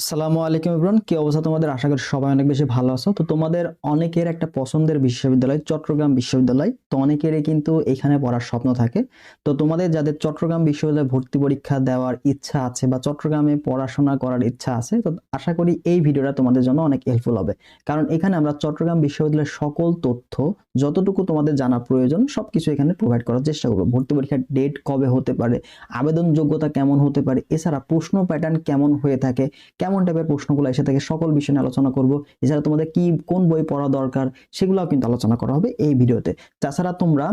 আসসালামু আলাইকুম ইব্রান কি অবস্থা তোমাদের? আশা করি সবাই অনেক বেশি ভালো আছো। তো তোমাদের অনেকের একটা পছন্দের বিশ্ববিদ্যালয় চট্টগ্রাম বিশ্ববিদ্যালয়। তো অনেকেরই কিন্তু এখানে পড়ার স্বপ্ন থাকে। তো তোমাদের যাদের চট্টগ্রাম বিশ্ববিদ্যালয়ে ভর্তি পরীক্ষা দেওয়ার ইচ্ছা আছে বা চট্টগ্রামে পড়াশোনা করার ইচ্ছা আছে, তো আশা করি এই ভিডিওটা তোমাদের জন্য অনেক হেল্পফুল হবে। কারণ এখানে আমরা চট্টগ্রাম বিশ্ববিদ্যালয়ের সকল তথ্য, যতটুকু তোমাদের জানা প্রয়োজন, সবকিছু এখানে প্রোভাইড করার চেষ্টা করব। ভর্তি পরীক্ষার ডেট কবে হতে পারে আবেদন যোগ্যতা কেমন হতে পারে, এছাড়া প্রশ্ন প্যাটার্ন কেমন হয়ে থাকে কেমন টাইপের প্রশ্নগুলো এসে থাকে, সকল বিষয় নিয়ে আলোচনা করব। এছাড়া তোমাদের কি, কোন বই পড়া দরকার, সেগুলোও কিন্তু আলোচনা করা হবে এই ভিডিওতে। তাছাড়া তোমরা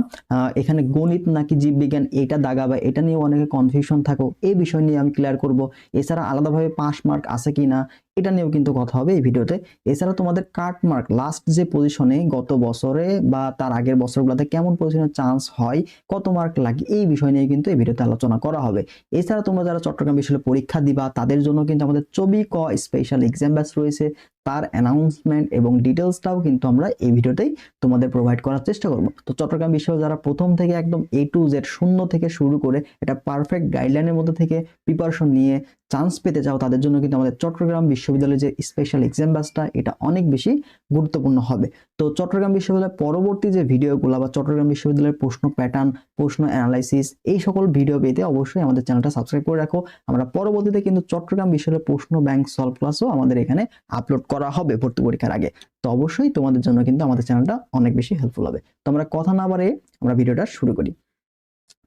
এখানে গণিত নাকি জীববিজ্ঞান, এটা দাগা বা এটা নিয়ে অনেকে কনফিউশন থাকো, এই বিষয় নিয়ে আমি ক্লিয়ার করব। এছাড়া আলাদাভাবে পাস মার্ক আছে কি না এটা নিয়েও কিন্তু কথা হবে এই ভিডিওতে। এছাড়া তোমাদের কাট মার্ক লাস্ট যে পজিশনে গত বছরে বা তার আগের বছরগুলোতে কেমন পজিশনের চান্স হয়, কত মার্ক লাগে, এই বিষয় নিয়ে কিন্তু এই ভিডিওতে আলোচনা করা হবে। এছাড়া তোমরা যারা চট্টগ্রাম বিশ্ববিদ্যালয়ে পরীক্ষা দিবা, তাদের জন্য কিন্তু আমাদের চবি ক স্পেশাল এক্সাম ব্যাচ রয়েছে। তার অ্যানাউন্সমেন্ট এবং ডিটেলসটাও কিন্তু আমরা এই ভিডিওতেই তোমাদের প্রোভাইড করার চেষ্টা করব। তো চট্টগ্রাম বিশ্ববিদ্যালয় যারা প্রথম থেকে একদম এ টু জেড শূন্য থেকে শুরু করে এটা পারফেক্ট গাইডলাইনের মধ্যে থেকে প্রিপারেশন নিয়ে চান্স পেতে চাও, তাদের জন্য কিন্তু আমাদের চট্টগ্রাম বিশ্ববিদ্যালয়ের যে স্পেশাল এক্সাম ব্যাচটা এটা অনেক বেশি গুরুত্বপূর্ণ হবে। তো চট্টগ্রাম বিশ্ববিদ্যালয়ের পরবর্তী যে ভিডিওগুলো বা চট্টগ্রাম বিশ্ববিদ্যালয়ের প্রশ্ন প্যাটার্ন প্রশ্ন অ্যানালাইসিস এই সকল ভিডিও পেতে অবশ্যই আমাদের চ্যানেলটা সাবস্ক্রাইব করে রাখো। আমরা পরবর্তীতে কিন্তু চট্টগ্রাম বিশ্ববিদ্যালয়ের প্রশ্ন ব্যাংক সলভ ক্লাসও আমাদের এখানে আপলোড করা হবে ভর্তি পরীক্ষার আগে, তো অবশ্যই তোমাদের জন্য কিন্তু আমাদের চ্যানেলটা অনেক বেশি হেল্পফুল হবে। তো আমরা কথা না বাড়ে আমরা ভিডিওটা শুরু করি।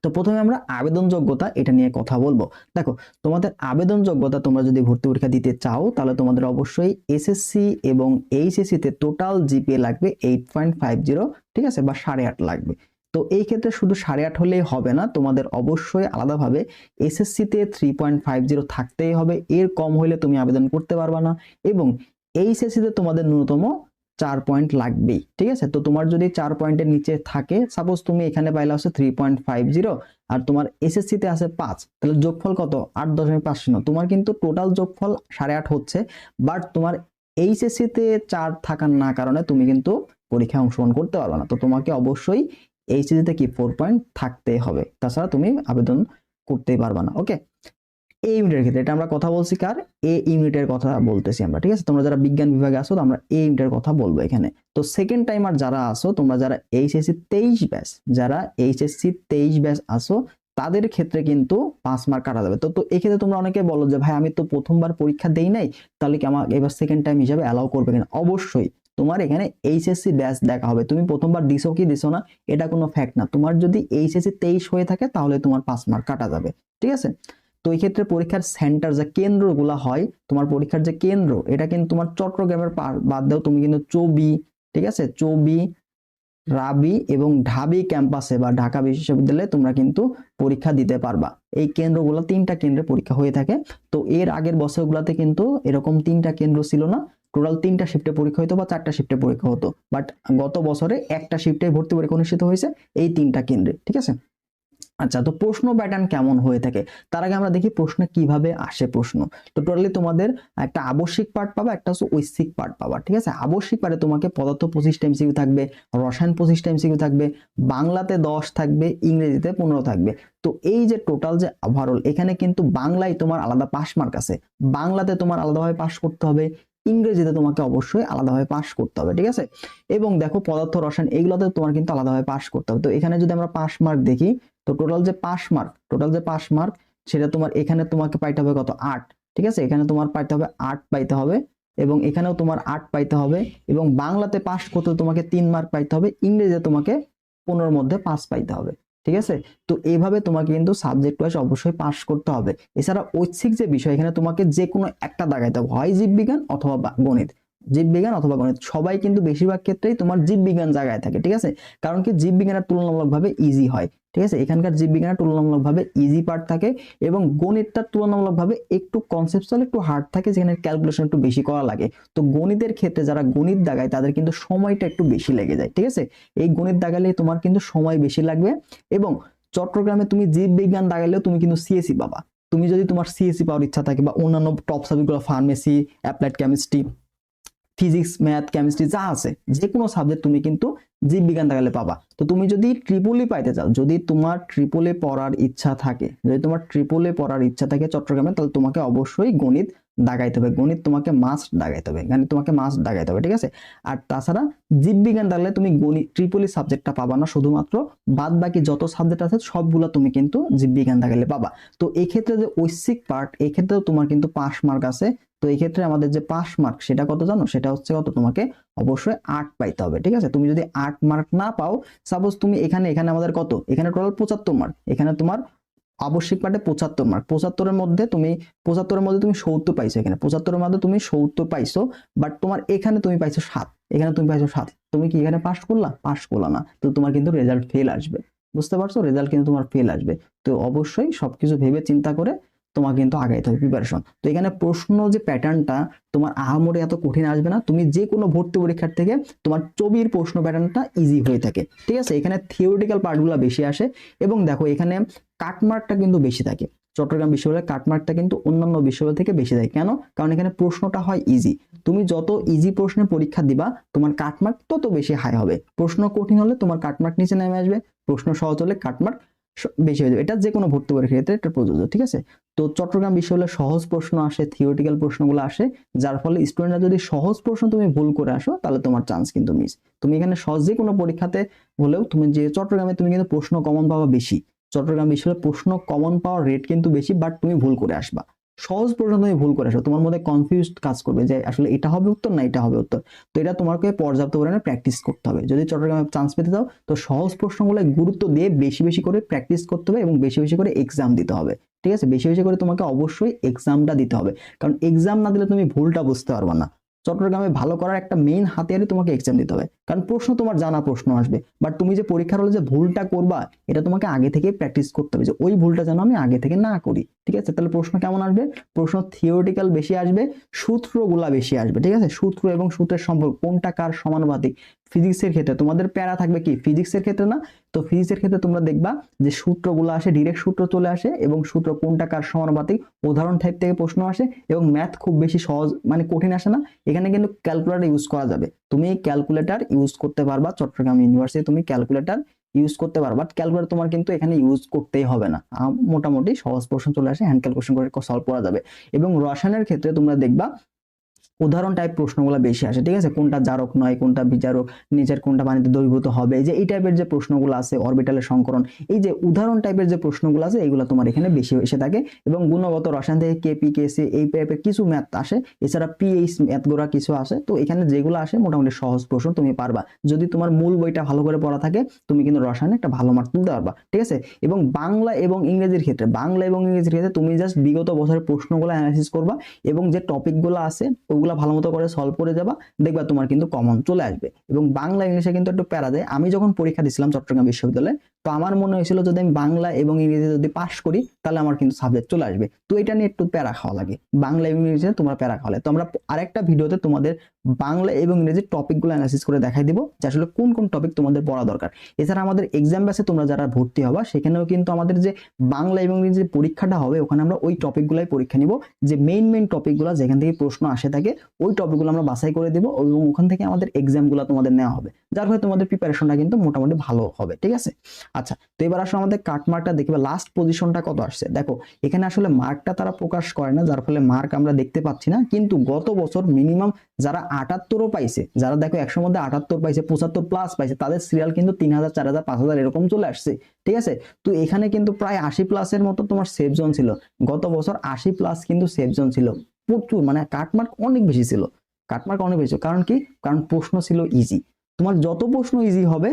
তো প্রথমে আমরা আবেদন যোগ্যতা এটা নিয়ে কথা বলব। দেখো, তোমাদের আবেদন যোগ্যতা তোমরা যদি ভর্তি পরীক্ষা দিতে চাও, তাহলে তোমাদের অবশ্যই এসএসসি এবং এইচএসসি তে টোটাল জিপিএ লাগবে এইট পয়েন্ট ফাইভ জিরো ঠিক আছে? বা সাড়ে আট লাগবে। তো এই ক্ষেত্রে শুধু সাড়ে আট হলেই হবে না, তোমাদের অবশ্যই আলাদাভাবে এসএসসি তে থ্রি পয়েন্ট ফাইভ জিরো থাকতেই হবে। এর কম হলে তুমি আবেদন করতে পারবা না এবং এইচএসসি তে তোমাদের ন্যূনতম চার পয়েন্ট লাগবেই, ঠিক আছে? তো তোমার যদি চার পয়েন্টের নিচে থাকে সাপোজ তুমি এখানে পাইলে হচ্ছে থ্রি পয়েন্ট ফাইভ জিরো আর তোমার এসএসসি তে আছে পাঁচ, তাহলে যোগফল কত? আট দশমিক পাঁচ শূন্য। তোমার কিন্তু টোটাল যোগফল সাড়ে আট হচ্ছে বাট তোমার এইচএসসি তে চার থাকার না কারণে তুমি কিন্তু পরীক্ষায় অংশগ্রহণ করতে পারবে না। তো তোমাকে অবশ্যই এইচএসসি তে কি? ফোর পয়েন্ট থাকতে হবে। তাছাড়া তুমি আবেদন করতেই পারবে না ওকে এই ইউনিটের ক্ষেত্রে, এটা আমরা কথা বলছি কার? এ ইউনিটের কথা বলতেছি আমরা, ঠিক আছে? তোমরা যারা বিজ্ঞান বিভাগে আসো আমরা এ ইউনিটের কথা বলব এখানে। তো সেকেন্ড টাইমার যারা আসো তোমরা যারা এইচএসসি তেইশ ব্যাস, যারা এইচএসসি তেইশ ব্যাস আসো তাদের ক্ষেত্রে কিন্তু পাঁচ মার্ক কাটা যাবে। তো তো এক্ষেত্রে তোমরা অনেকে বলো যে, ভাই, আমি তো প্রথমবার পরীক্ষা দেই নাই, তাহলে কি আমার এবার সেকেন্ড টাইম হিসাবে অ্যালাউ করবে কিনা? অবশ্যই, তোমার এখানে এইচএসসি ব্যাচ দেখা হবে। তুমি প্রথমবার দিছো কি দিছো না, এটা কোনো ফ্যাক্ট না। তোমার যদি এইচএসসি তেইশ হয়ে থাকে, তাহলে তোমার পাঁচ মার্ক কাটা যাবে, ঠিক আছে? তো এই ক্ষেত্রে পরীক্ষার সেন্টার যে কেন্দ্রগুলো হয়, তোমার পরীক্ষার যে কেন্দ্র, এটা কিন্তু তোমার চট্টগ্রামের বাদ দাও তুমি কিন্তু চবি, ঠিক আছে? চবি, রাবি এবং ঢাবি ক্যাম্পাসে বা ঢাকা বিশ্ববিদ্যালয়ে তোমরা কিন্তু পরীক্ষা দিতে পারবা। এই কেন্দ্রগুলো তিনটা কেন্দ্রে পরীক্ষা হয়ে থাকে। তো এর আগের বছরগুলোতে কিন্তু এরকম তিনটা কেন্দ্র ছিল না। টোটাল তিনটা শিফটে পরীক্ষা হতো বা চারটা শিফটে পরীক্ষা হতো। বাট গত বছরে একটা শিফটে ভর্তি পরীক্ষা অনুষ্ঠিত হয়েছে এই তিনটা কেন্দ্রে, ঠিক আছে? আচ্ছা তো প্রশ্ন প্যাটার্ন কেমন হয়ে থাকে? তার আগে আমরা দেখি প্রশ্ন কীভাবে আসে প্রশ্ন। তো টোটালি তোমাদের একটা আবশ্যিক পার্ট পাবা, একটা হচ্ছে ঐচ্ছিক পার্ট পাবা, ঠিক আছে? আবশ্যিক পার্টে তোমাকে পদার্থ পঁচিশটা এমসিকিউ থাকবে রসায়ন পঁচিশটা এমসিকিউ থাকবে, বাংলাতে দশ থাকবে, ইংরেজিতে পনেরো থাকবে। তো এই যে টোটাল যে ওভারঅল এখানে কিন্তু বাংলায় তোমার আলাদা পাস মার্ক আছে। বাংলাতে তোমার আলাদাভাবে পাস করতে হবে, ইংরেজিতে তোমাকে অবশ্যই আলাদাভাবে পাস করতে হবে, ঠিক আছে? এবং দেখো পদার্থ, রসায়ন, এগুলোতে তোমার কিন্তু আলাদাভাবে পাস করতে হবে। তো এখানে যদি আমরা পাস মার্ক দেখি তো টোটাল যে পাস মার্ক টোটাল যে পাস মার্ক সেটা তোমার এখানে তোমাকে পাইতে হবে কত? আট, ঠিক আছে? এখানে তোমার পাইতে হবে আট পাইতে হবে এবং এখানেও তোমার আট পাইতে হবে এবং বাংলাতে পাস করতে তোমাকে তিন মার্ক পাইতে হবে, ইংরেজিতে তোমাকে পনেরোর মধ্যে পাস পাইতে হবে, ঠিক আছে? তো এইভাবে তোমাকে কিন্তু সাবজেক্ট ওয়াইজ অবশ্যই পাস করতে হবে। এছাড়া ঐচ্ছিক যে বিষয়, এখানে তোমাকে যে কোনো একটা দাগাইতে হবে, হয় জীববিজ্ঞান অথবা গণিত। জীববিজ্ঞান অথবা গণিত, সবাই কিন্তু বেশিরভাগ ক্ষেত্রেই তোমার জীববিজ্ঞান জায়গায় থাকে, ঠিক আছে? কারণ কি, জীববিজ্ঞানের তুলনামূলকভাবে ইজি হয়। ঠিক আছে? এখানকার জীববিজ্ঞানের তুলনামূলকভাবে ইজি পার্ট থাকে এবং গণিতটার তুলনামূলকভাবে একটু কনসেপচুয়াল একটু হার্ড থাকে, যেখানে ক্যালকুলেশন একটু বেশি করা লাগে। তো গণিতের ক্ষেত্রে যারা গণিত দাগায় তাদের কিন্তু সময়টা একটু বেশি লেগে যায়, ঠিক আছে? এই গণিত দাগালে তোমার কিন্তু সময় বেশি লাগবে এবং চট্টগ্রামে তুমি জীববিজ্ঞান দাগালেও তুমি কিন্তু সিএসসি পাবা। তুমি যদি তোমার সিএসসি পাওয়ার ইচ্ছা থাকে বা অন্যান্য টপ সাবজেক্টগুলো pharmacy applied chemistry physics math chemistry যা আছে যে কোনো সাবজেক্ট তুমি কিন্তু জীববিজ্ঞান থাকলে পাবা। তো তুমি যদি ট্রিপলি পাইতে চাও, যদি তোমার ট্রিপলে পড়ার ইচ্ছা থাকে, যদি তোমার ট্রিপলে পড়ার ইচ্ছা থাকে চট্টগ্রামে, তাহলে তোমাকে অবশ্যই গণিত দাগাইতে হবে, গণিত তোমাকে মাস্ট দাগাইতে হবে, গণিত তোমাকে মাস্ট দাগাইতে হবে, ঠিক আছে? আর তাছাড়া জীববিজ্ঞান থাকলে তুমি গণিত ট্রিপলি সাবজেক্টটা পাবা না, শুধুমাত্র বাদ বাকি যত সাবজেক্ট আছে সবগুলো তুমি কিন্তু জীববিজ্ঞান থাকলে পাবা। তো এই ক্ষেত্রে যে ঐচ্ছিক পার্ট এই ক্ষেত্রেও তোমার কিন্তু পাস মার্ক আছে। তো এই ক্ষেত্রে আমাদের যে পাস মার্ক সেটা কত জানো? সেটা হচ্ছে কত? তোমাকে অবশ্যই আট পাইতে হবে, ঠিক আছে? তুমি যদি আট মার্ক না পাও সাপোজ তুমি এখানে এখানে আমাদের কত? এখানে টোটাল পঁচাত্তর মার্ক এখানে তোমার আবশ্যিক পার্টে পঁচাত্তর মার্ক পঁচাত্তরের মধ্যে তুমি, পঁচাত্তরের মধ্যে তুমি সত্তর পাইছো এখানে। পঁচাত্তরের মধ্যে তুমি সত্তর পাইছো বাট তোমার এখানে তুমি পাইছো সাত। এখানে তুমি পাইছো সাত। তুমি কি এখানে পাস করলা? পাস করলা না। তো তোমার কিন্তু রেজাল্ট ফেল আসবে। বুঝতে পারছ? রেজাল্ট কিন্তু তোমার ফেল আসবে। তো অবশ্যই সবকিছু ভেবে চিন্তা করে তোমাকে কিন্তু আগাইতে হবে প্রিপারেশন তো এখানে প্রশ্ন যে প্যাটার্নটা তোমার আহামরি এত কঠিন আসবে না। তুমি যে কোনো ভর্তি পরীক্ষার থেকে তোমার ছবির প্রশ্ন প্যাটার্নটা ইজি হয়ে থাকে। ঠিক আছে? এখানে থিওরিটিক্যাল পার্টগুলো বেশি আসে। এবং দেখো এখানে কাটমার্কটা কিন্তু বেশি থাকে। চট্টগ্রাম বিশ্ববিদ্যালয়ের কাটমার্কটা কিন্তু অন্যান্য বিশ্ববিদ্যালয় থেকে বেশি থাকে। কেন? কারণ এখানে প্রশ্নটা হয় ইজি তুমি যত ইজি প্রশ্নের পরীক্ষা দিবা, তোমার কাটমার্ক তত বেশি হাই হবে। প্রশ্ন কঠিন হলে তোমার কাটমার্ক নিচে নেমে আসবে। প্রশ্ন সহজ হলে কাটমার্ক বেশি হয়ে যাবে। এটা যে কোনো ভর্তি পরীক্ষার ক্ষেত্রে এটা প্রযোজ্য, ঠিক আছে? তো চট্টগ্রাম বিশ্ববিদ্যালয়ে সহজ প্রশ্ন আসে থিওরিটিক্যাল প্রশ্নগুলো আসে, যার ফলে স্টুডেন্টরা যদি সহজ প্রশ্ন তুমি ভুল করে আসো, তাহলে তোমার চান্স কিন্তু মিস তুমি এখানে সহজ যে কোনো পরীক্ষাতে হলেও তুমি যে চট্টগ্রামে তুমি কিন্তু প্রশ্ন কমন পাবা বেশি। চট্টগ্রাম বিশ্ববিদ্যালয়ে প্রশ্ন কমন পাওয়ার রেট কিন্তু বেশি বাট তুমি ভুল করে আসবা। সহজ প্রশ্ন তুমি ভুল করে আসো তোমার মধ্যে কনফিউজ কাজ করবে যে আসলে এটা হবে উত্তর না এটা হবে উত্তর। তো এটা তোমাকে পর্যাপ্ত পরিমাণে প্র্যাকটিস করতে হবে। যদি চট্টগ্রামে চান্স পেতে চাও, তো সহজ প্রশ্নগুলো গুরুত্ব দিয়ে বেশি বেশি করে প্র্যাকটিস করতে হবে এবং বেশি বেশি করে এক্সাম দিতে হবে। ঠিক আছে? বেশি বেশি করে তোমাকে অবশ্যই এক্সামটা দিতে হবে। কারণ এক্সাম না দিলে তুমি ভুলটা বুঝতে পারবে না। চট্টগ্রামে ভালো করার একটা মেইন হাতিয়ারই তোমাকে এক্সাম দিতে হবে। কারণ প্রশ্ন তোমার জানা প্রশ্ন আসবে। বাট তুমি যে পরীক্ষার হলে যে ভুলটা করবা, এটা তোমাকে আগে থেকে প্র্যাকটিস করতে হবে যে ওই ভুলটা যেন আমি আগে থেকে না করি। ঠিক আছে? তাহলে প্রশ্ন কেমন আসবে? প্রশ্ন থিওরিটিক্যাল বেশি আসবে, সূত্রগুলা বেশি আসবে। ঠিক আছে? সূত্র এবং সূত্রের সম্পর্ক কোনটা কার সমানুপাতিক? ফিজিক্সের ক্ষেত্রে তোমাদের প্যারা থাকবে কি? ফিজিক্সের ক্ষেত্রে না? তো ফিজিক্সের ক্ষেত্রে তোমরা দেখবা যে সূত্রগুলো আসে ডিরেক্ট সূত্র চলে আসে এবং সূত্র কোনটা কার সমানুপাতিক? উদাহরণ টাইপ থেকে প্রশ্ন আসে এবং ম্যাথ খুব বেশি সহজ মানে কঠিন আসে না। এখানে কিন্তু ক্যালকুলেটর ইউজ করা যাবে। তুমি ক্যালকুলেটর ইউজ করতে পারবা, চট্টগ্রাম ইউনিভার্সিটি তুমি ক্যালকুলেটর ইউজ করতে পারো বাট ক্যালকুলেটর তোমার কিন্তু এখানে ইউজ করতেই হবে না। মোটামুটি সহজ প্রশ্ন চলে আসে হ্যান্ড ক্যালকুলেশন করে সলভ করা যাবে। এবং রসায়নের ক্ষেত্রে তোমরা দেখবা উদাহরণ টাইপ প্রশ্নগুলো বেশি আসে, ঠিক আছে? কোনটা জারক নয়, কোনটা বিজারক নিচের কোনটা পানিতে দ্রবীভূত হবে যে এই টাইপের যে প্রশ্নগুলো আছে অরবিটালের সংকরণ, এই যে উদাহরণ টাইপের যে প্রশ্নগুলো আছে, এগুলো তোমার এখানে বেশি এসে থাকে এবং গুণগত রসায়ন থেকে কেপি কেসি এই টাইপের কিছু ম্যাথ আসে, এছাড়া পিএইচ ম্যাথগুলো কিছু আসে, তো এখানে যেগুলো আসে মোটামুটি সহজ প্রশ্ন তুমি পারবা। যদি তোমার মূল বইটা ভালো করে পড়া থাকে, তুমি কিন্তু রসায়নে একটা ভালো মার্ক তুলতে পারবা, ঠিক আছে? এবং বাংলা এবং ইংরেজির ক্ষেত্রে, বাংলা এবং ইংরেজির ক্ষেত্রে তুমি জাস্ট বিগত বছরের প্রশ্নগুলো অ্যানালাইসিস করবা এবং যে টপিকগুলো আছে ওইগুলো ভালো মতো করে সলভ করে যাবা দেখবা তোমার কিন্তু কমন চলে আসবে। এবং বাংলা, ইংলিশে কিন্তু একটু প্যারা দেয়। আমি যখন পরীক্ষা দিছিলাম চট্টগ্রাম বিশ্ববিদ্যালয়ে, তো আমার মনে হয়েছিল যদি আমি বাংলা এবং ইংরেজি যদি পাশ করি, তাহলে আমার কিন্তু সাবজেক্ট চলে আসবে। তো এটা নিয়ে একটু প্যারা খাওয়া লাগে। বাংলা এবং ইংরেজিতে তোমরা প্যারা খাওয়ালে তো আমরা আরেকটা ভিডিওতে তোমাদের বাংলা এবং ইংরেজির টপিকগুলো অ্যানালাইসিস করে দেখাই দিব যে আসলে কোন কোন টপিক তোমাদের পড়া দরকার। এছাড়া আমাদের এক্সাম ব্যাচে তোমরা যারা ভর্তি হবা, সেখানেও কিন্তু আমাদের যে বাংলা এবং ইংরেজি পরীক্ষাটা হবে, ওখানে আমরা ওই টপিকগুলাই পরীক্ষা নিব। যে মেইন মেইন টপিকগুলো যেখান থেকে প্রশ্ন আসে থাকে, ওই টপিকগুলো আমরা বাছাই করে দেবো এবং ওখান থেকে আমাদের এক্সামগুলো তোমাদের নেওয়া হবে। যার ফলে তোমাদের প্রিপারেশনটা কিন্তু মোটামুটি ভালো হবে, ঠিক আছে? আচ্ছা তো এবার আসলে আমাদের কাটমার্কটা দেখবে লাস্ট পজিশনটা কত আসছে? দেখো, এখানে আসলে মার্কটা তারা প্রকাশ করে না, যার ফলে মার্ক আমরা দেখতে পাচ্ছি না। কিন্তু গত বছর মিনিমাম যারা আটাত্তরও পাইছে, যারা দেখো একশো মধ্যে আটাত্তর পাইছে, পঁচাত্তর প্লাস পাইছে, তাদের সিরিয়াল কিন্তু তিন হাজার চার হাজার পাঁচ হাজার এরকম চলে আসছে, ঠিক আছে? তো এখানে কিন্তু প্রায় আশি প্লাসের মতো তোমার সেফ জোন ছিল। গত বছর আশি প্লাস কিন্তু সেফ জোন ছিল। প্রচুর মানে কাটমার্ক অনেক বেশি ছিল। কাটমার্ক অনেক বেশি কারণ কি? কারণ প্রশ্ন ছিল ইজি তোমার যত প্রশ্ন ইজি হবে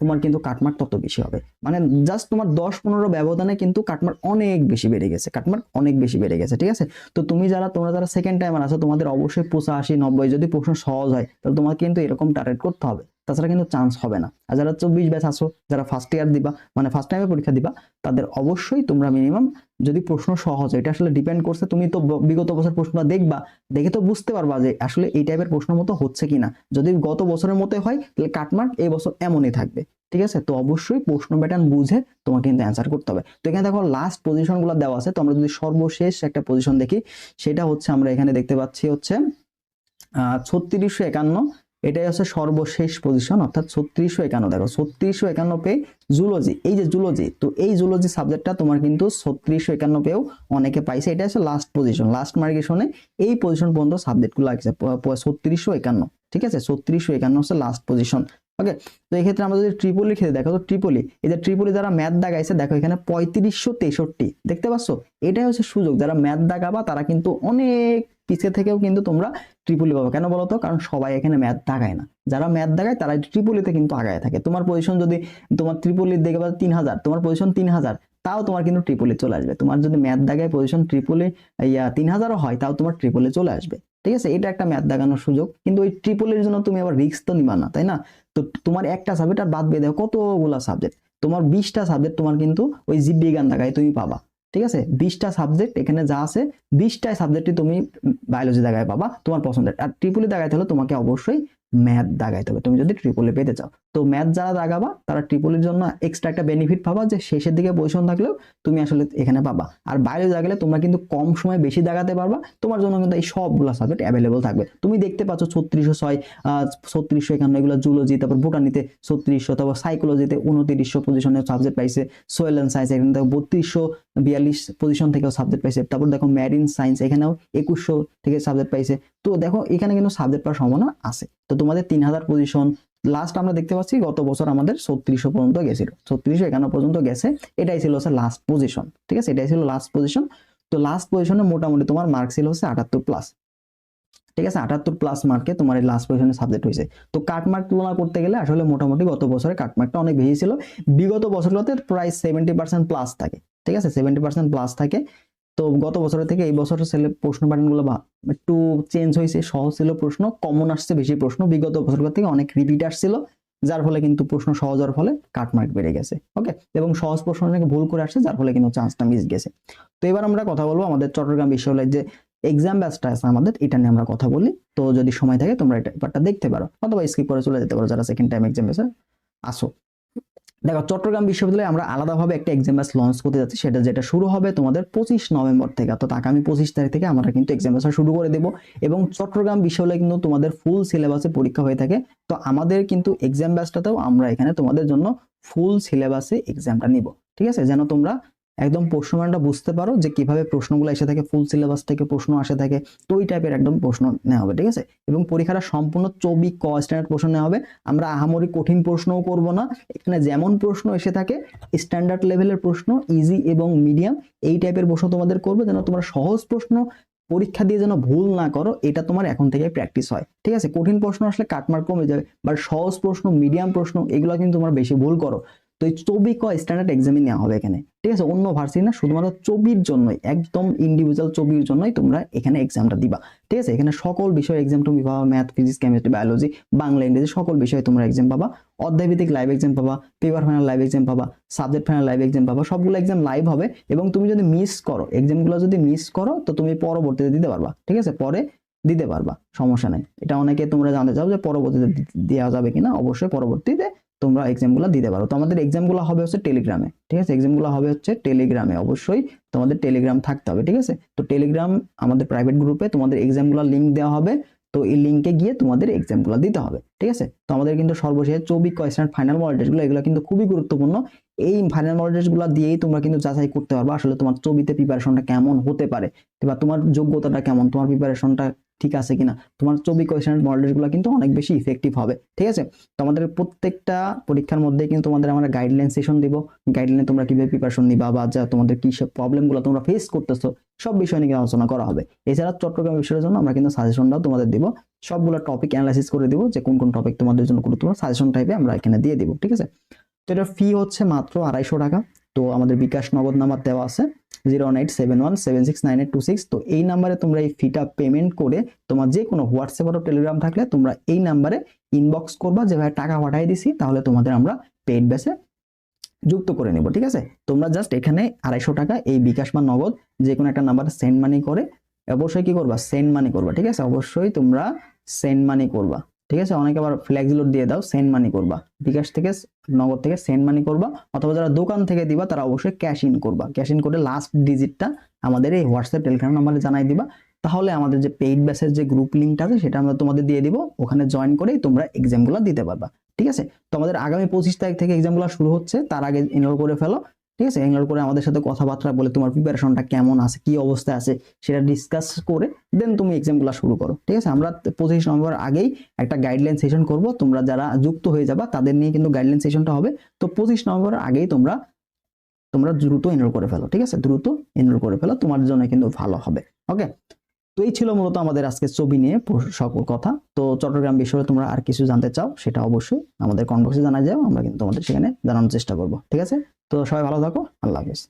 তোমার কিন্তু কাটমার্ক তত বেশি হবে। মানে জাস্ট তোমার দশ পনেরো ব্যবধানে কিন্তু কাটমার্ক অনেক বেশি বেড়ে গেছে কাটমার্ক অনেক বেশি বেড়ে গেছে, ঠিক আছে? তো তুমি যারা, তোমরা যারা সেকেন্ড টাইমার আছো, তোমাদের অবশ্যই পঁচাশি নব্বই যদি প্রশ্ন সহজ হয়, তাহলে তোমাকে কিন্তু এরকম টার্গেট করতে হবে। তাছাড়া কিন্তু চান্স হবে না। আর যারা চব্বিশ ব্যাচ আসো যারা ফার্স্ট ইয়ার দিবা মানে ফার্স্ট টাইমে পরীক্ষা দিবা, তাদের অবশ্যই তোমরা মিনিমাম যদি প্রশ্ন সহজ, এটা আসলে ডিপেন্ড করছে, তুমি তো বিগত বছর প্রশ্নটা দেখবা, দেখে তো বুঝতে পারবা যে আসলে এই টাইপের প্রশ্ন মতো হচ্ছে কিনা। যদি গত বছরের মতো হয়, তাহলে কাটমার্ক এই বছর এমনই থাকবে, ঠিক আছে? তো অবশ্যই প্রশ্ন প্যাটার্ন বুঝে তোমাকে কিন্তু অ্যান্সার করতে হবে। তো এখানে দেখো লাস্ট পজিশনগুলো দেওয়া আছে, তো আমরা যদি সর্বশেষ একটা পজিশন দেখি, সেটা হচ্ছে আমরা এখানে দেখতে পাচ্ছি হচ্ছে ছত্রিশশো একান্ন এটাই হচ্ছে সর্বশেষ পজিশন অর্থাৎ ছত্রিশশো একান্ন। দেখো, ছত্রিশশো একান্ন পেয়ে জুলজি এই যে জুলজি তো এই জুলজি সাবজেক্টটা তোমার কিন্তু ছত্রিশশো একান্ন পেয়েও অনেকে পাইছে। এটা হচ্ছে লাস্ট পজিশন লাস্ট মার্কেশনে এই পজিশন পর্যন্ত সাবজেক্টগুলো আছে ছত্রিশশো একান্ন, ঠিক আছে? ছত্রিশশো একান্ন হচ্ছে লাস্ট পজিশন ওকে তো এই ক্ষেত্রে আমরা যদি ট্রিপলি খেতে দেখো তো ট্রিপলি এই যে ট্রিপলি যারা ম্যাথ দাগাইছে দেখো এখানে পঁয়ত্রিশশো তেষট্টি, দেখতে পাচ্ছ? এটাই হচ্ছে সুযোগ, যারা ম্যাথ দাগাবা তারা কিন্তু অনেক পিছে থেকেও কিন্তু তোমরা ট্রিপলি পাবে। কেন বলো তো কারণ সবাই এখানে ম্যাথ দাগায় না। যারা ম্যাথ দাগায় তারা ট্রিপলিতে কিন্তু আগায় থাকে। তোমার পজিশন যদি তোমার ট্রিপলির দেখে পাবে তিন হাজার, তোমার পজিশন তিন হাজার, তাও তোমার কিন্তু ট্রিপলি চলে আসবে। তোমার যদি ম্যাথ দাগায় পজিশন ট্রিপলি ইয়া, তিন হাজারও হয়, তাও তোমার ট্রিপলি চলে আসবে। ঠিক আছে? এটা একটা ম্যাথ দাগানোর সুযোগ। কিন্তু ওই ট্রিপলের জন্য তুমি আবার রিস্ক তো নিবা না, তাই না? তো তোমার একটা সাবজেক্ট আর বাদ দেও কতগুলো সাবজেক্ট তোমার বিশটা সাবজেক্ট তোমার কিন্তু ওই জীববিজ্ঞান দাগায় তুমি পাবা। ঠিক আছে? বিশটা সাবজেক্ট এখানে যা আছে, বিশটাই সাবজেক্টই তুমি বায়োলজি জায়গায় পাবা তোমার পছন্দের। আর ট্রিপলি জায়গায় তাহলে তোমাকে অবশ্যই ম্যাথ দাগাইতে হবে। তুমি যদি ট্রিপলি পেতে চাও। তো ম্যাথ যারা দাগাবা, তারা ট্রিপলির জন্য এক্সট্রা একটা বেনিফিট পাবা যে শেষের দিকে পজিশন থাকলেও তুমি আসলে এখানে পাবা। আর বায়োলজি দাগালে তোমরা কিন্তু কম সময় বেশি দাগাতে পারবা। তোমার জন্য কিন্তু এই সবগুলো সাবজেক্ট অ্যাভেলেবল থাকবে। তুমি দেখতে পাচ্ছ ছত্রিশশো ছয় ছত্রিশশো এখানে এগুলো জুলজি তারপর বোটানিতে ছত্রিশশো, তারপর সাইকোলজিতে উনত্রিশশো পজিশনের সাবজেক্ট পাইছে। সোয়েল অ্যান্ড সায়েন্স এখানে দেখো বত্রিশশো বিয়াল্লিশ পজিশন থেকেও সাবজেক্ট পাইছে। তারপর দেখো ম্যারিন সায়েন্স এখানেও একুশশো থেকে সাবজেক্ট পাইছে। তো দেখো এখানে কিন্তু সাবজেক্ট পাওয়ার সম্ভাবনা আছে। তো তোমাদের তিন হাজার পজিশন লাস্ট আমরা দেখতে পাচ্ছি গত বছর আমাদের ছত্রিশশো পর্যন্ত গেছিল। ছত্রিশশো একান্ন পর্যন্ত গেছে। এটাই ছিল হচ্ছে লাস্ট পজিশন ঠিক আছে? এটাই ছিল লাস্ট পজিশন তো লাস্ট পজিশনে মোটামুটি তোমার মার্ক ছিল হচ্ছে আটাত্তর প্লাস ঠিক আছে? আটাত্তর প্লাস মার্কে তোমার এই লাস্ট পজিশনে সাবজেক্ট হয়েছে। তো কাটমার্ক তুলনা করতে গেলে আসলে মোটামুটি গত বছরে কাটমার্কটা অনেক বেশি ছিল। বিগত বছরগুলোতে প্রায় সেভেন্টি পার্সেন্ট প্লাস থাকে। ঠিক আছে? সেভেন্টি পার্সেন্ট প্লাস থাকে। তো গত বছরের থেকে এই বছরের ছেলে প্রশ্ন প্যাটার্নগুলো একটু চেঞ্জ হয়েছে, সহজ ছিল প্রশ্ন কমন আসছে বেশি প্রশ্ন। বিগত বছরগুলো থেকে অনেক রিপিট আসছিল, যার ফলে কিন্তু প্রশ্ন সহজ হওয়ার ফলে কাটমার্ক বেড়ে গেছে ওকে এবং সহজ প্রশ্ন অনেকে ভুল করে আসছে, যার ফলে কিন্তু চান্সটা মিস গেছে। তো এবার আমরা কথা বলব আমাদের চট্টগ্রাম বিশ্ববিদ্যালয়ের যে এক্সাম ব্যাচটা আছে আমাদের, এটা নিয়ে আমরা কথা বলি। তো যদি সময় থাকে তোমরা এটা ব্যাপারটা দেখতে পারো, অথবা স্কিপ করে চলে যেতে পারো যারা সেকেন্ড টাইম এক্সাম ব্যাচে আসো দেখো, চট্টগ্রাম বিশ্ববিদ্যালয়ে আমরা আলাদাভাবে একটা এক্সাম ব্যাচ লঞ্চ করতে যাচ্ছি। সেটা যেটা শুরু হবে তোমাদের পঁচিশ নভেম্বর থেকে। অর্থাৎ আগামী পঁচিশ তারিখ থেকে আমরা কিন্তু এক্সাম ব্যাচটা শুরু করে দেবো। এবং চট্টগ্রাম বিশ্ববিদ্যালয়ে কিন্তু তোমাদের ফুল সিলেবাসে পরীক্ষা হয়ে থাকে। তো আমাদের কিন্তু এক্সাম ব্যাচটাতেও আমরা এখানে তোমাদের জন্য ফুল সিলেবাসে এক্সামটা নিব। ঠিক আছে? যেন তোমরা একদম প্রশ্নমানটা বুঝতে পারো যে কীভাবে প্রশ্নগুলো এসে থাকে ফুল সিলেবাস থেকে প্রশ্ন আসে থাকে, তো ওই টাইপের একদম প্রশ্ন নেওয়া হবে, ঠিক আছে? এবং পরীক্ষাটা সম্পূর্ণ চবি ক স্ট্যান্ডার্ড প্রশ্ন নেওয়া হবে। আমরা আহামরি কঠিন প্রশ্নও করব না। এখানে যেমন প্রশ্ন এসে থাকে স্ট্যান্ডার্ড লেভেলের প্রশ্ন ইজি এবং মিডিয়াম এই টাইপের প্রশ্ন তোমাদের করবে যেন তোমরা সহজ প্রশ্ন পরীক্ষা দিয়ে যেন ভুল না করো, এটা তোমার এখন থেকে প্র্যাকটিস হয়, ঠিক আছে? কঠিন প্রশ্ন আসলে কাটমার কমে যাবে বাট সহজ প্রশ্ন মিডিয়াম প্রশ্ন, এগুলো কিন্তু তোমরা বেশি ভুল করো। তো এই চবি ক স্ট্যান্ডার্ড এক্সামই নেওয়া হবে এখানে। ঠিক আছে? অন্য ভার্সিটি না, শুধুমাত্র চবির জন্যই, একদম ইন্ডিভিজুয়াল চবির জন্যই তোমরা এখানে এক্সামটা দিবা। ঠিক আছে? এখানে সকল বিষয় এক্সাম তুমি পাবা math physics chemistry biology Bangla, ইংরেজি, সকল বিষয়ে তোমরা এক্সাম পাবা। অধ্যায়ভিত্তিক লাইভ এক্সাম পাবা পেপার ফাইনাল লাইভ এক্সাম পাবা সাবজেক্ট ফাইনাল লাইভ এক্সাম পাবা, সবগুলো এক্সাম লাইভ হবে এবং তুমি যদি মিস করো এক্সামগুলো যদি মিস করো, তো তুমি পরবর্তীতে দিতে পারবা। ঠিক আছে? পরে দিতে পারবা, সমস্যা নেই। এটা অনেকে তোমরা জানতে চাও যে পরবর্তীতে দেওয়া যাবে কিনা, অবশ্যই পরবর্তীতে তোমরা এক্সামগুলো দিতে পারো। তো আমাদের এক্সামগুলো হবে হচ্ছে টেলিগ্রামে ঠিক আছে? এক্সামগুলো হবে হচ্ছে টেলিগ্রামে অবশ্যই তোমাদের টেলিগ্রাম থাকতে হবে, ঠিক আছে? তো টেলিগ্রাম আমাদের প্রাইভেট গ্রুপে তোমাদের এক্সামগুলো লিঙ্ক দেওয়া হবে। তো এই লিঙ্কে গিয়ে তোমাদের এক্সামগুলো দিতে হবে, ঠিক আছে? তো আমাদের কিন্তু সর্বশেষ চব্বিশ কোয়েশ্চেন ফাইনাল মডেল টেস্টগুলো এগুলো কিন্তু খুবই গুরুত্বপূর্ণ। এই ফাইনাল মডেল টেস্টগুলো দিয়েই তোমরা কিন্তু যাচাই করতে পারবে আসলে তোমার ছবিতে প্রিপারেশনটা কেমন হতে পারে, বা তোমার যোগ্যতাটা কেমন, তোমার প্রিপারেশনটা ঠিক আছে কিনা? তোমার চব্বিশ কোয়েশ্চেনের মডেলগুলো কিন্তু অনেক বেশি ইফেক্টিভ হবে, ঠিক আছে? তো আমাদের প্রত্যেকটা পরীক্ষার মধ্যে কিন্তু তোমাদের আমরা গাইডলাইন সেশন দিব। গাইডলাইনে তোমরা কীভাবে প্রিপারেশন নিবা বা যা তোমাদের কি সব প্রবলেমগুলো তোমরা ফেস করতেছো, সব বিষয় নিয়ে আলোচনা করা হবে। এছাড়া চট্টগ্রাম বিষয়ের জন্য আমরা কিন্তু সাজেশনটাও তোমাদের দিব। সবগুলো টপিক অ্যানালাইসিস করে দিব যে কোন কোন টপিক তোমাদের জন্য গুরুত্বপূর্ণ সাজেশন টাইপে আমরা এখানে দিয়ে দিব, ঠিক আছে? তো এটার ফি হচ্ছে মাত্র আড়াইশো টাকা। তো আমাদের বিকাশ নগদ নাম্বার দেওয়া আছে zero one eight seven one seven six nine eight two six তো এই নাম্বারে তোমরা এই ফিটা পেমেন্ট করে তোমার যে কোনো হোয়াটসঅ্যাপ অথবা টেলিগ্রাম থাকলে তোমরা এই নাম্বারে ইনবক্স করবা যে, ভাই, টাকা পাঠিয়ে দিছি, তাহলে তোমাদের আমরা পেড বেসে যুক্ত করে নিব। ঠিক আছে? তোমরা জাস্ট এখানে আড়াইশো টাকা এই বিকাশ বা নগদ যে কোনো একটা নাম্বারে সেন্ড মানি করে। অবশ্যই কি করবা? সেন্ড মানি করবা, ঠিক আছে? অবশ্যই তোমরা সেন্ড মানি করবা। ঠিক আছে? অনেকে আবার ফ্ল্যাক্স লোড দিয়ে দাও সেন্ড মানি করবা। বিকাশ থেকে, নগদ থেকে সেন্ড মানি করবা, অথবা যারা দোকান থেকে দিবা, তারা অবশ্যই ক্যাশ ইন করবা। ক্যাশ ইন করে লাস্ট ডিজিটটা আমাদের এই হোয়াটসঅ্যাপ টেলিগ্রাম নাম্বারে জানাই দিবা। তাহলে আমাদের যে পেইড ব্যাচের যে গ্রুপ লিঙ্কটা আছে, সেটা আমরা তোমাদের দিয়ে দিব। ওখানে জয়েন করেই তোমরা এক্সামগুলো দিতে পারবা। ঠিক আছে? তো আমাদের আগামী পঁচিশ তারিখ থেকে এক্সামগুলো শুরু হচ্ছে। তার আগে এনরোল করে ফেলো। ঠিক আছে? এনরোল করে আমাদের সাথে কথাবার্তা বলে তোমার প্রিপারেশনটা কেমন আছে, কি অবস্থায় আছে সেটা ডিসকাস করে দেন তুমি এক্সামগুলো শুরু করো, ঠিক আছে? আমরা পঁচিশ নভেম্বর আগেই একটা গাইডলাইন সেশন করব, তোমরা যারা যুক্ত হয়ে যাবা তাদের নিয়ে কিন্তু গাইডলাইন সেশনটা হবে। তো পঁচিশ নভেম্বর আগেই তোমরা তোমরা দ্রুত এনরোল করে ফেলো, ঠিক আছে? দ্রুত এনরোল করে ফেলো, তোমার জন্য কিন্তু ভালো হবে ওকে তো এই ছিল মূলত আমাদের আজকে ছবি নিয়ে সকল কথা। তো চট্টগ্রাম বিষয়ে তোমরা আর কিছু জানতে চাও, সেটা অবশ্যই আমাদের কনবক্সে জানা যাও, আমরা কিন্তু তোমাদের সেখানে জানানোর চেষ্টা করব। ঠিক আছে? তো সবাই ভালো থাকো, আল্লাহ হাফেজ।